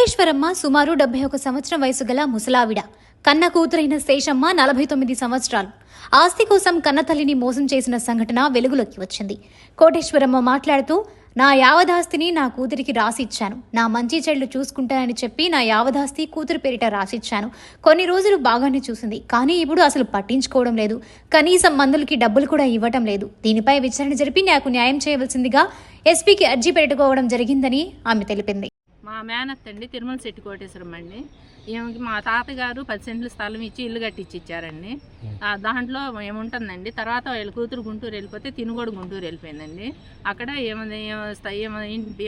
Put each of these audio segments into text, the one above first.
కోటేశ్వరమ్మ సుమారు డెబ్బై ఒక సంవత్సరం వయసు గల ముసలావిడ. కన్న కూతురైన శేషమ్మ నలభై తొమ్మిది సంవత్సరాలు. ఆస్తి కోసం కన్నతల్లిని మోసం చేసిన సంఘటన వెలుగులోకి వచ్చింది. కోటేశ్వరమ్మ మాట్లాడుతూ నా యావదాస్తిని నా కూతురికి రాసిచ్చాను. నా మంచి చెడ్లు చూసుకుంటానని చెప్పి నా యావదాస్తి కూతురు పేరిట రాసిచ్చాను. కొన్ని రోజులు బాగానే చూసింది. కానీ ఇప్పుడు అసలు పట్టించుకోవడం లేదు. కనీసం మందులకి డబ్బులు కూడా ఇవ్వటం లేదు. దీనిపై విచారణ జరిపి నాకు న్యాయం చేయవలసిందిగా ఎస్పీకి అర్జీ పెట్టుకోవడం జరిగిందని ఆమె తెలిపింది. మా మేనత్త అండి తిరుమల శెట్టి కోటేశ్వరం అండి. ఈమెకి మా తాతగారు పది సెంట్ల స్థలం ఇచ్చి ఇల్లు కట్టించి ఇచ్చారండి దాంట్లో ఏముంటుందండి తర్వాత వీళ్ళ కూతురు గుంటూరు వెళ్ళిపోతే తిను కూడా గుంటూరు వెళ్ళిపోయిందండి. అక్కడ ఏమైంది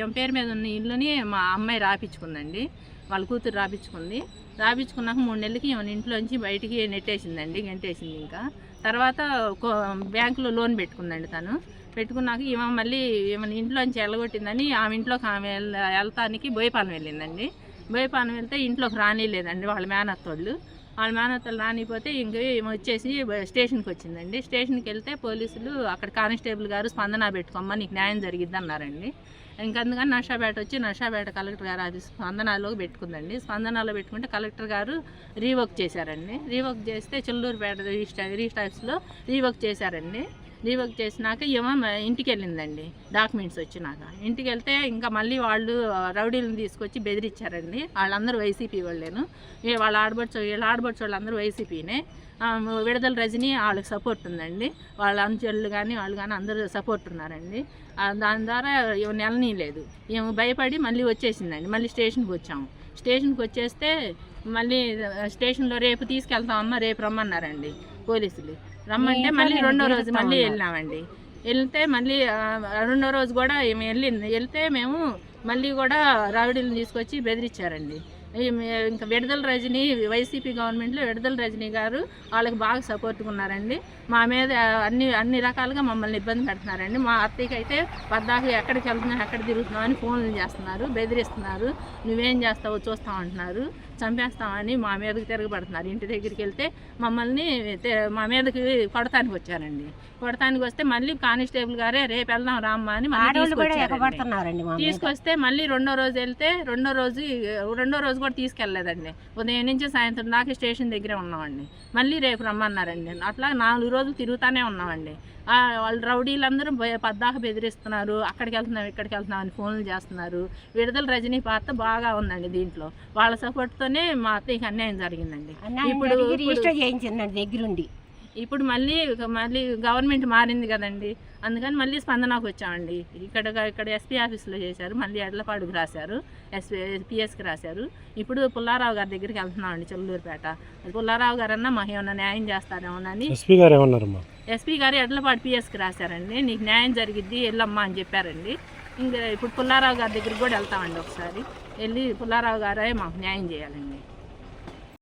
ఏమ పేరు మీద ఉన్న ఇల్లుని మా అమ్మాయి రాపించుకుందండి వాళ్ళ కూతురు రాపించుకుంది రాపించుకున్నాక మూడు నెలలకి ఏమైనా ఇంట్లోంచి బయటికి నెట్టేసిందండి గంటేసింది ఇంకా. తర్వాత బ్యాంకులో లోన్ పెట్టుకుందండి తను. పెట్టుకున్నాక ఈమె మళ్ళీ ఏమైనా ఇంట్లోంచి వెళ్ళగొట్టిందని ఆమె ఇంట్లోకి ఆమె వెళ్తానికి బోయపాలెం వెళ్ళిందండి. బోయపాలెం వెళ్తే ఇంట్లోకి రానిలేదండి వాళ్ళ మేనత్తోళ్ళు. వాళ్ళ మేనత్తలు రానిపోతే ఇంక ఈమె వచ్చేసి స్టేషన్కి వచ్చిందండి. స్టేషన్కి వెళ్తే పోలీసులు అక్కడ కానిస్టేబుల్ గారు స్పందన పెట్టుకోమ్మా నీకు న్యాయం జరిగిద్ది అన్నారండి ఇంకందుకని నషాపేట వచ్చి నషాపేట కలెక్టర్ గారు ఆఫీస్ స్పందనలో పెట్టుకుందండి. స్పందనలో పెట్టుకుంటే కలెక్టర్ గారు రీవర్క్ చేశారండి. రీవర్క్ చేస్తే చిల్లూరుపేట రీస్టా రీస్టాక్స్లో రీవర్క్ చేశారండి. రీవర్క్ చేసినాక ఏమో ఇంటికి వెళ్ళిందండి డాక్యుమెంట్స్ వచ్చినాక. ఇంటికి వెళ్తే ఇంకా మళ్ళీ వాళ్ళు రౌడీలను తీసుకొచ్చి బెదిరించారండి వాళ్ళందరూ వైసీపీ వాళ్ళేను. వాళ్ళ ఆడబడుచు వీళ్ళ ఆడబడుచు వాళ్ళందరూ వైసీపీనే. విడుదల రజని వాళ్ళకి సపోర్ట్ ఉందండి. వాళ్ళ అంచెళ్ళు కానీ వాళ్ళు కానీ అందరూ సపోర్ట్ ఉన్నారండి. దాని ద్వారా ఏమో నెలని లేదు ఏమో భయపడి మళ్ళీ వచ్చేసిందండి. మళ్ళీ స్టేషన్కి వచ్చాము. స్టేషన్కి వచ్చేస్తే మళ్ళీ స్టేషన్లో రేపు తీసుకెళ్తామమ్మా రేపు రమ్మన్నారండి పోలీసులు. రమ్మంటే మళ్ళీ రెండో రోజు మళ్ళీ వెళ్ళినామండి. వెళ్తే మళ్ళీ రెండో రోజు కూడా ఏమి వెళ్ళింది. వెళ్తే మేము మళ్ళీ కూడా రావిడీలను తీసుకొచ్చి బెదిరించారండి. ఇంకా విడుదల రజని వైసీపీ గవర్నమెంట్లో విడుదల రజని గారు వాళ్ళకి బాగా సపోర్ట్గా ఉన్నారండి. మా మీద అన్ని అన్ని రకాలుగా మమ్మల్ని ఇబ్బంది పెడుతున్నారండి. మా అత్తయ్యకి అయితే పద్దాక ఎక్కడికి వెళ్తున్నావు ఎక్కడ తిరుగుతున్నావు అని ఫోన్లు చేస్తున్నారు బెదిరిస్తున్నారు. నువ్వేం చేస్తావో చూస్తావు అంటున్నారు. చంపేస్తామని మా మీదకి తిరగబడుతున్నారు. ఇంటి దగ్గరికి వెళ్తే మమ్మల్ని మా మీదకి కొడతానికి వచ్చారండి. కొడతానికి వస్తే మళ్ళీ కానిస్టేబుల్ గారే రేపు వెళ్దాం రామ్మా అని మళ్ళీ. తీసుకొస్తే మళ్ళీ రెండో రోజు వెళ్తే రెండో రోజు రెండో రోజు కూడా తీసుకెళ్ళలేదండి. ఉదయం నుంచి సాయంత్రం దాకా స్టేషన్ దగ్గరే ఉన్నామండి. మళ్ళీ రేపు రమ్మన్నారండి. అట్లా నాలుగు రోజులు తిరుగుతానే ఉన్నామండి. వాళ్ళు రౌడీలందరూ పద్దాక బెదిరిస్తున్నారు. అక్కడికి వెళ్తున్నాం ఇక్కడికి వెళ్తున్నాం అని ఫోన్లు చేస్తున్నారు. విడుదల రజనీ పాత్ర బాగా ఉందండి దీంట్లో. వాళ్ళ సపోర్ట్తోనే మా అత్తయ్యకి అన్యాయం జరిగిందండి. ఇప్పుడు- జరిగి ఇప్పుడు- రిజిస్టర్ చేయించిందండి దగ్గరుండి. ఇప్పుడు మళ్ళీ మళ్ళీ గవర్నమెంట్ మారింది కదండి. అందుకని మళ్ళీ స్పందనకు వచ్చామండి. ఇక్కడ ఇక్కడ ఎస్పీ ఆఫీస్లో చేశారు మళ్ళీ ఎడ్లపాడుకు రాశారు ఎస్పీ పిఎస్కి రాశారు. ఇప్పుడు పుల్లారావు గారి దగ్గరికి వెళ్తున్నామండి చెల్లూరుపేట. పుల్లారావు గారు అన్న మాకు ఏమన్నా న్యాయం చేస్తారేమోనని. ఎస్పీ గారు ఏమన్నారమ్మా? ఎస్పీ గారు ఎడ్లపాడు పిఎస్కి రాశారండి. నీకు న్యాయం జరిగిద్ది వెళ్ళమ్మా అని చెప్పారండి. ఇంకా ఇప్పుడు పుల్లారావు గారి దగ్గరికి కూడా వెళ్తామండి ఒకసారి. వెళ్ళి పుల్లారావు గారే మాకు న్యాయం చేయాలండి.